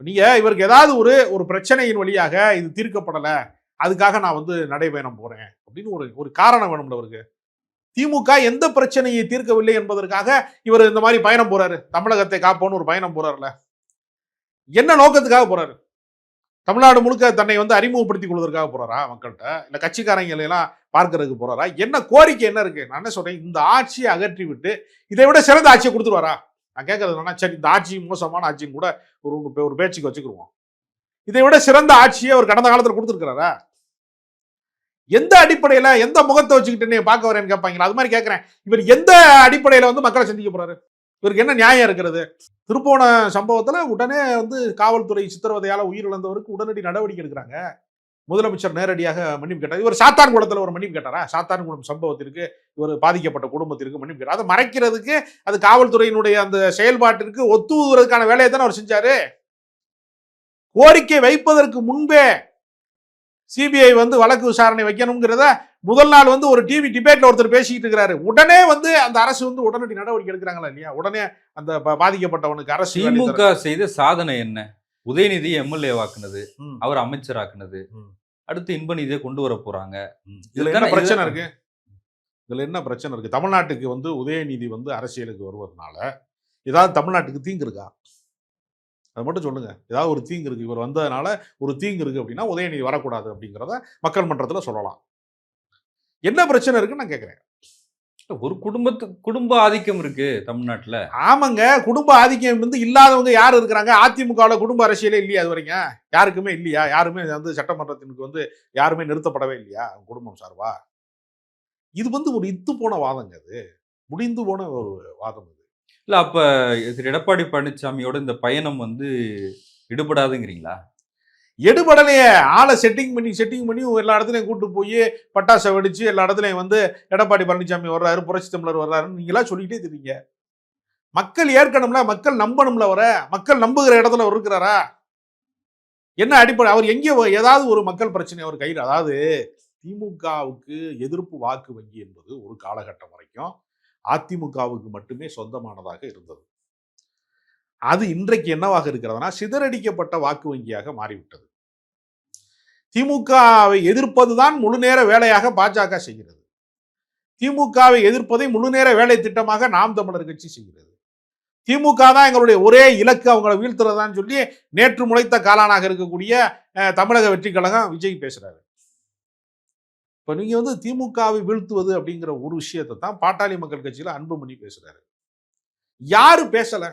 நீங்கள் இவருக்கு ஏதாவது ஒரு ஒரு பிரச்சனையின் வழியாக இது தீர்க்கப்படலை அதுக்காக நான் வந்து நடைபயணம் போகிறேன் அப்படின்னு ஒரு ஒரு காரணம் வேணும்ல அவருக்கு. திமுக எந்த பிரச்சனையை தீர்க்கவில்லை என்பதற்காக இவர் இந்த மாதிரி பயணம் போறாரு. தமிழகத்தை காப்போன்னு ஒரு பயணம் போறாருல. என்ன நோக்கத்துக்காக போறாரு? தமிழ்நாடு முழுக்க தன்னை வந்து அறிமுகப்படுத்திக் கொள்வதற்காக போறாரா மக்கள்கிட்ட? இல்ல கட்சிக்காரங்களை எல்லாம் பார்க்கறதுக்கு போறாரா? என்ன கோரிக்கை என்ன இருக்கு? நான் என்ன சொல்றேன் இந்த ஆட்சியை அகற்றி விட்டு இதை விட சிறந்த ஆட்சியை கொடுத்துருவாரா நான் கேட்கறது என்னன்னா சரி இந்த ஆட்சி மோசமான ஆட்சியும் கூட ஒரு ஒரு பேச்சுக்கு வச்சுக்கிடுவோம் இதை விட சிறந்த ஆட்சியை அவர் கடந்த காலத்துல கொடுத்துருக்கிறாரா? எந்த அடிப்படையில எந்த முகத்தை வச்சுக்கிட்டு நீ பார்க்க வரேன்னு கேட்பாங்களா? அது மாதிரி கேட்குறேன். இவர் எந்த அடிப்படையில வந்து மக்களை சந்திக்க போறாரு? இவருக்கு என்ன நியாயம் இருக்கிறது? திருப்போன சம்பவத்துல உடனே வந்து காவல்துறை சித்திரவதையால் உயிரிழந்தவருக்கு உடனடி நடவடிக்கை எடுக்கிறாங்க. முதலமைச்சர் நேரடியாக மன்னிப்பு கேட்டார். இவர் சாத்தான் குளத்துல ஒரு மன்னிப்பு கேட்டாரா? சாத்தான் குளம் சம்பவத்திற்கு இவர் பாதிக்கப்பட்ட குடும்பத்திற்கு மன்னிப்பு கேட்டார். அதை மறைக்கிறதுக்கு அது காவல்துறையினுடைய அந்த செயல்பாட்டிற்கு ஒத்துவதற்கான வேலையை தானே அவர் செஞ்சாரு? கோரிக்கை வைப்பதற்கு முன்பே சிபிஐ வந்து வழக்கு விசாரணை வைக்கணுங்கிறத முதல் நாள் வந்து ஒரு டிவி டிபேட்ல ஒருத்தர் பேசிக்கிட்டு இருக்கிறாரு. உடனே வந்து அந்த அரசு வந்து உடனடி நடவடிக்கை எடுக்கிறாங்களா இல்லையா? உடனே அந்த பாதிக்கப்பட்டவனுக்கு அரசு திமுக செய்த சாதனை என்ன? உதயநிதி எம்எல்ஏ வாக்குனது. அவர் அமைச்சராக்குனது. ம். அடுத்து இன்பநிதியை கொண்டு வர போறாங்க. இதுல என்ன பிரச்சனை. இருக்கு? இதுல என்ன பிரச்சனை இருக்கு? தமிழ்நாட்டுக்கு வந்து உதயநிதி வந்து அரசியலுக்கு வருவதனால ஏதாவது தமிழ்நாட்டுக்கு தீங்கு இருக்கா? அது மட்டும் சொல்லுங்க. ஏதாவது ஒரு தீங்கு இருக்கு. இவர் வந்ததுனால ஒரு தீங்கு இருக்கு அப்படின்னா உதயநிதி வரக்கூடாது அப்படிங்கிறத மக்கள் மன்றத்துல சொல்லலாம். என்ன பிரச்சனை இருக்குன்னு நான் கேட்கிறேன் ஒரு குடும்பத்து குடும்ப ஆதிக்கம் இருக்கு தமிழ்நாட்டுல. ஆமாங்க குடும்ப ஆதிக்கம் வந்து இல்லாதவங்க யார் இருக்கிறாங்க? அதிமுகவுல குடும்ப அரசியலே இல்லையா அது வரைக்கும்? யாருக்குமே இல்லையா? யாருமே வந்து சட்டமன்றத்திற்கு வந்து யாருமே நிறுத்தப்படவே இல்லையா? குடும்பம் சார்பா? இது வந்து ஒரு இத்து போன வாதங்க அது. முடிந்து போன ஒரு வாதம் இது இல்ல அப்ப திரு எடப்பாடி பழனிசாமியோட இந்த பயணம் வந்து விடுபடாதுங்கிறீங்களா எடுபடலையே. ஆளை செட்டிங் பண்ணி செட்டிங் பண்ணி எல்லா இடத்துலையும் கூட்டு போய் பட்டாசை வெடிச்சு எல்லா இடத்துலையும் வந்து எடப்பாடி பழனிசாமி வர்றாரு புரட்சி தமிழர் வர்றாருன்னு நீங்களா சொல்லிட்டே தெரியுங்க மக்கள் ஏற்கனம்ல மக்கள் நம்பணும்ல வர மக்கள் நம்புகிற இடத்துல அவர் இருக்கிறாரா? என்ன அடிப்படை? அவர் எங்கே ஏதாவது ஒரு மக்கள் பிரச்சனை அவர் கையில். அதாவது திமுகவுக்கு எதிர்ப்பு வாக்கு வங்கி என்பது ஒரு காலகட்டம் வரைக்கும் அதிமுகவுக்கு மட்டுமே சொந்தமானதாக இருந்தது. அது இன்றைக்கு என்னவாக இருக்கிறதுனா சிதறடிக்கப்பட்ட வாக்கு வங்கியாக மாறிவிட்டது. திமுகவை எதிர்ப்பதுதான் முழு நேர வேலையாக பாஜக செய்கிறது. திமுகவை எதிர்ப்பதை முழு நேர வேலை திட்டமாக நாம் தமிழர் கட்சி செய்கிறது. திமுக தான் எங்களுடைய ஒரே இலக்கு அவங்கள வீழ்த்துறதான்னு சொல்லி நேற்று முளைத்த காலானாக இருக்கக்கூடிய தமிழக வெற்றி கழகம் விஜய் பேசுறாரு. இப்ப நீங்க வந்து திமுகவை வீழ்த்துவது அப்படிங்கிற ஒரு விஷயத்தை தான் பாட்டாளி மக்கள் கட்சியில அன்புமணி பேசுறாரு. யாரு பேசலை?